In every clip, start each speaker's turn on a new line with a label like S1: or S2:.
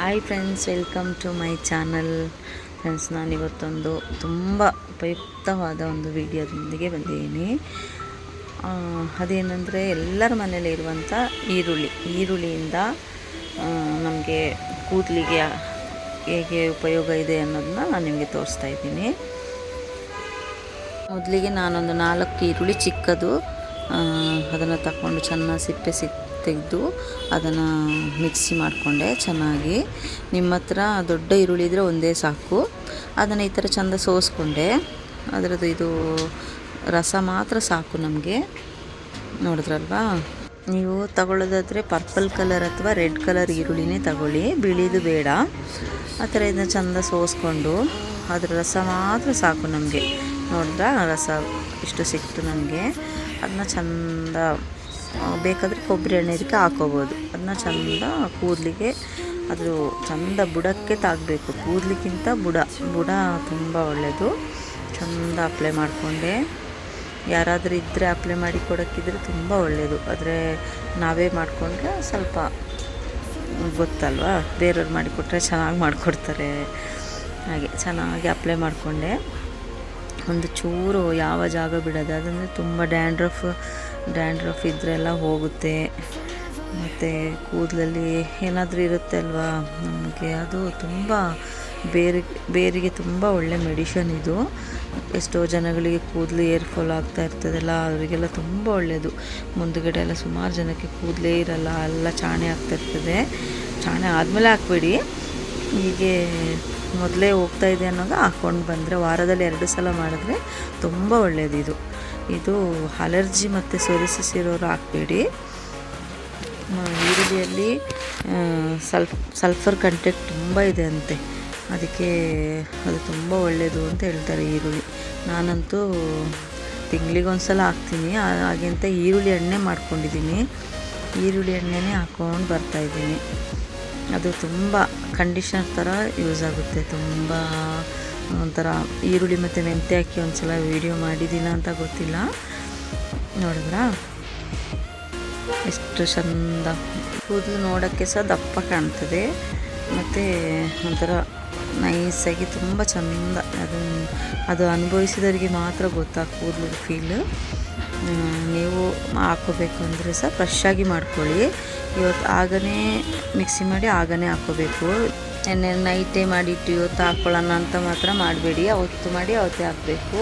S1: Hi friends welcome to my channel friends ನಾನಿವತ್ತೊಂದು ತುಂಬ ಉಪಯುಕ್ತವಾದ ಒಂದು ವಿಡಿಯೋದೊಂದಿಗೆ ಬಂದಿದ್ದೀನಿ. ಅದೇನೆಂದರೆ ಎಲ್ಲರ ಮನೇಲಿ ಇರುವಂಥ ಈರುಳ್ಳಿ. ಈರುಳ್ಳಿಯಿಂದ ನಮಗೆ ಕೂದಲಿಗೆ ಹೇಗೆ ಉಪಯೋಗ ಇದೆ ಅನ್ನೋದನ್ನ ನಾನು ನಿಮಗೆ ತೋರಿಸ್ತಾ ಇದ್ದೀನಿ. ಮೊದಲಿಗೆ ನಾನೊಂದು ನಾಲ್ಕು ಈರುಳ್ಳಿ ಚಿಕ್ಕದು ಅದನ್ನು ತಗೊಂಡು ಚೆನ್ನಾಗಿ ಸಿಪ್ಪೆ ಸಿಕ್ ತೆಗೆದು ಅದನ್ನು ಮಿಕ್ಸಿ ಮಾಡಿಕೊಂಡೆ ಚೆನ್ನಾಗಿ. ನಿಮ್ಮ ಹತ್ರ ದೊಡ್ಡ ಈರುಳ್ಳಿ ಇದ್ದರೆ ಒಂದೇ ಸಾಕು. ಅದನ್ನು ಈ ಥರ ಚೆಂದ ಸೋಸ್ಕೊಂಡೆ. ಅದರದ್ದು ಇದು ರಸ ಮಾತ್ರ ಸಾಕು ನಮಗೆ. ನೋಡಿದ್ರಲ್ವಾ? ನೀವು ತಗೊಳ್ಳೋದಾದರೆ ಪರ್ಪಲ್ ಕಲರ್ ಅಥವಾ ರೆಡ್ ಕಲರ್ ಈರುಳ್ಳಿನೇ ತಗೊಳ್ಳಿ. ಬಿಳಿದು ಬೇಡ. ಆ ಥರ ಇದನ್ನ ಚೆಂದ ಸೋಸ್ಕೊಂಡು ಅದರ ರಸ ಮಾತ್ರ ಸಾಕು ನಮಗೆ. ನೋಡಿದ್ರ? ರಸ ಇಷ್ಟು ಸಿಕ್ತು ನಮಗೆ. ಅದನ್ನ ಚೆಂದ ಬೇಕಾದರೆ ಕೊಬ್ಬರಿ ಎಣ್ಣೆ ಇದಕ್ಕೆ ಹಾಕೋಬೋದು. ಅದನ್ನ ಚೆಂದ ಕೂದಲಿಗೆ ಅದು ಚೆಂದ ಬುಡಕ್ಕೆ ತಾಗಬೇಕು. ಕೂದಲಿಗಿಂತ ಬುಡ ಬುಡ ತುಂಬ ಒಳ್ಳೆಯದು ಚೆಂದ ಅಪ್ಲೈ ಮಾಡಿಕೊಂಡೆ. ಯಾರಾದರೂ ಇದ್ದರೆ ಅಪ್ಲೈ ಮಾಡಿ ಕೊಡೋಕ್ಕಿದ್ರೆ ತುಂಬ ಒಳ್ಳೆಯದು ಆದರೆ ನಾವೇ ಮಾಡಿಕೊಂಡ್ರೆ ಸ್ವಲ್ಪ ಗೊತ್ತಲ್ವಾ? ಬೇರೆಯವ್ರು ಮಾಡಿಕೊಟ್ರೆ ಚೆನ್ನಾಗಿ ಮಾಡಿಕೊಡ್ತಾರೆ. ಹಾಗೆ ಚೆನ್ನಾಗಿ ಅಪ್ಲೈ ಮಾಡಿಕೊಂಡೆ. ಒಂದು ಚೂರು ಯಾವ ಜಾಗ ಬಿಡೋದು ಅದಂದರೆ ತುಂಬ ಡ್ಯಾಂಡ್ರಫ್ ಡ್ಯಾಂಡ್ರಫ್ ಇದ್ರೆಲ್ಲ ಹೋಗುತ್ತೆ. ಮತ್ತು ಕೂದಲಲ್ಲಿ ಏನಾದರೂ ಇರುತ್ತೆ ಅಲ್ವಾ? ನಮಗೆ ಅದು ತುಂಬ ಬೇರೆ, ಬೇರಿಗೆ ತುಂಬ ಒಳ್ಳೆ ಮೆಡಿಷನ್ ಇದು. ಎಷ್ಟೋ ಜನಗಳಿಗೆ ಕೂದಲು ಏರ್ ಫಾಲ್ ಆಗ್ತಾ ಇರ್ತದಲ್ಲ, ಅವರಿಗೆಲ್ಲ ತುಂಬ ಒಳ್ಳೆಯದು ಮುಂದುಗಡೆ ಎಲ್ಲ ಸುಮಾರು ಜನಕ್ಕೆ ಕೂದಲೇ ಇರಲ್ಲ, ಎಲ್ಲ ಚಾಣೆ ಆಗ್ತಾ ಇರ್ತದೆ. ಚಾಣೆ ಆದಮೇಲೆ ಹಾಕ್ಬೇಡಿ. ಹೀಗೆ ಮೊದಲೇ ಹೋಗ್ತಾ ಇದೆ ಅನ್ನೋದು ಹಾಕ್ಕೊಂಡು ಬಂದರೆ ವಾರದಲ್ಲಿ ಎರಡು ಸಲ ಮಾಡಿದ್ರೆ ತುಂಬ ಒಳ್ಳೆಯದಿದು ಇದು ಅಲರ್ಜಿ ಮತ್ತು ಸೊರಿಸಿಸ್ ಇರೋರು ಹಾಕಬೇಡಿ ಈರುಳ್ಳಿಯಲ್ಲಿ ಸಲ್ಫ್, ಸಲ್ಫರ್ ಕಂಟೆಂಟ್ ತುಂಬ ಇದೆ ಅಂತೆ. ಅದಕ್ಕೆ ಅದು ತುಂಬ ಒಳ್ಳೆಯದು ಅಂತ ಹೇಳ್ತಾರೆ ಈರುಳ್ಳಿ. ನಾನಂತೂ ತಿಂಗಳಿಗೊಂದು ಸಲ ಹಾಕ್ತೀನಿ ಹಾಗೆಂತ ಈರುಳ್ಳಿ ಎಣ್ಣೆ ಮಾಡ್ಕೊಂಡಿದ್ದೀನಿ. ಈರುಳ್ಳಿ ಎಣ್ಣೆನೇ ಹಾಕ್ಕೊಂಡು ಬರ್ತಾಯಿದ್ದೀನಿ ಅದು ತುಂಬ ಕಂಡೀಷನರ್ ಥರ ಯೂಸ್ ಆಗುತ್ತೆ. ತುಂಬ ಒಂಥರ ಈರುಳ್ಳಿ ಮತ್ತು ಮೆಂತ್ಯ ಹಾಕಿ ಒಂದು ಸಲ ವೀಡಿಯೋ ಮಾಡಿದ್ದೀನ ಅಂತ ಗೊತ್ತಿಲ್ಲ. ನೋಡಿದ್ರಾ? ಎಷ್ಟು ಚಂದ. ಕೂದಲು ನೋಡೋಕ್ಕೆ ಸಹ ದಪ್ಪ ಕಾಣ್ತದೆ. ಮತ್ತು ಒಂಥರ ನೈಸಾಗಿ ತುಂಬ ಚಂದ. ಅದು ಅದು ಅನುಭವಿಸಿದವರಿಗೆ ಮಾತ್ರ ಗೊತ್ತಾ ಕೂದಲು ಫೀಲು ನೀವು ಹಾಕೋಬೇಕು ಅಂದರೆ ಸಹ ಫ್ರೆಶ್ಶಾಗಿ ಮಾಡ್ಕೊಳ್ಳಿ. ಇವತ್ತು ಆಗನೇ ಮಿಕ್ಸಿ ಮಾಡಿ ಆಗನೇ ಹಾಕ್ಕೋಬೇಕು ಎಣ್ಣೆ ನೈಟೇ ಮಾಡಿಟ್ಟು ಇವತ್ತು ಹಾಕ್ಕೊಳ್ಳೋಣ ಅಂತ ಮಾತ್ರ ಮಾಡಬೇಡಿ. ಅವತ್ತು ಮಾಡಿ ಅವತ್ತೇ ಹಾಕಬೇಕು.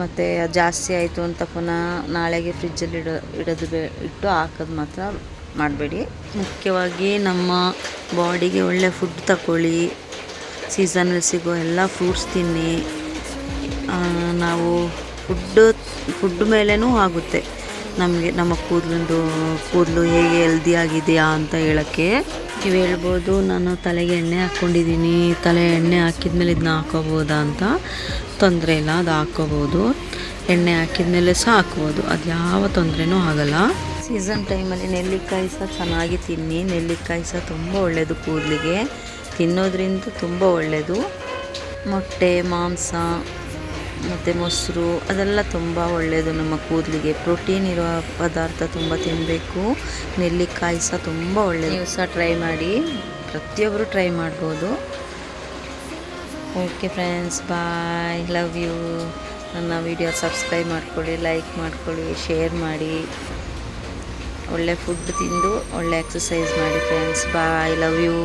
S1: ಮತ್ತು ಜಾಸ್ತಿ ಆಯಿತು ಅಂತ ಪುನಃ ನಾಳೆಗೆ ಫ್ರಿಜ್ಜಲ್ಲಿ ಇಡೋ, ಇಡೋದು ಬೇ, ಇಟ್ಟು ಹಾಕೋದು ಮಾತ್ರ ಮಾಡಬೇಡಿ. ಮುಖ್ಯವಾಗಿ ನಮ್ಮ ಬಾಡಿಗೆ ಒಳ್ಳೆ ಫುಡ್ ತಗೊಳ್ಳಿ ಸೀಸನಲ್ಲಿ ಸಿಗೋ ಎಲ್ಲ ಫ್ರೂಟ್ಸ್ ತಿನ್ನಿ. ನಾವು ಫುಡ್ಡು ಫುಡ್ ಮೇಲೇ ಆಗುತ್ತೆ. ನಮಗೆ ನಮ್ಮ ಕೂದಲಿಂದು ಕೂದಲು ಹೇಗೆ ಹೆಲ್ದಿ ಆಗಿದೆಯಾ ಅಂತ ಹೇಳೋಕ್ಕೆ. ನೀವು ಹೇಳ್ಬೋದು, ನಾನು ತಲೆಗೆ ಎಣ್ಣೆ ಹಾಕ್ಕೊಂಡಿದ್ದೀನಿ. ತಲೆ ಎಣ್ಣೆ ಹಾಕಿದ್ಮೇಲೆ ಇದನ್ನ ಹಾಕೋಬೋದಾ ಅಂತ. ತೊಂದರೆ ಇಲ್ಲ, ಅದು ಹಾಕ್ಕೋಬೋದು ಎಣ್ಣೆ ಹಾಕಿದ್ಮೇಲೆ ಸಹ ಹಾಕ್ಬೋದು. ಅದು ಯಾವ ತೊಂದರೆನೂ ಆಗಲ್ಲ. ಸೀಸನ್ ಟೈಮಲ್ಲಿ ನೆಲ್ಲಿಕಾಯಿ ಸಹ ಚೆನ್ನಾಗಿ ತಿನ್ನಿ. ನೆಲ್ಲಿಕಾಯಿ ಸಹ ತುಂಬ ಒಳ್ಳೆಯದು ಕೂದಲಿಗೆ. ತಿನ್ನೋದ್ರಿಂದ ತುಂಬ ಒಳ್ಳೆಯದು ಮೊಟ್ಟೆ, ಮಾಂಸ ಮತ್ತು ಮೊಸರು, ಅದೆಲ್ಲ ತುಂಬ ಒಳ್ಳೆಯದು ನಮ್ಮ ಕೂದಲಿಗೆ ಪ್ರೋಟೀನ್ ಇರೋ ಪದಾರ್ಥ ತುಂಬ ತಿನ್ನಬೇಕು ನೆಲ್ಲಿಕಾಯಿ ಸಹ ತುಂಬ ಒಳ್ಳೆಯದು ನೀವು ಸಹ ಟ್ರೈ ಮಾಡಿ. ಪ್ರತಿಯೊಬ್ಬರು ಟ್ರೈ ಮಾಡ್ಬೋದು. Okay friends bye love you ನನ್ನ ವಿಡಿಯೋ ಸಬ್ಸ್ಕ್ರೈಬ್ ಮಾಡ್ಕೊಳ್ಳಿ ಲೈಕ್ ಮಾಡ್ಕೊಳ್ಳಿ ಶೇರ್ ಮಾಡಿ. ಒಳ್ಳೆ ಫುಡ್ ತಿಂದು, ಒಳ್ಳೆ ಎಕ್ಸಸೈಸ್ ಮಾಡಿ ಫ್ರೆಂಡ್ಸ್ ಬಾಯ್ ಲವ್ ಯು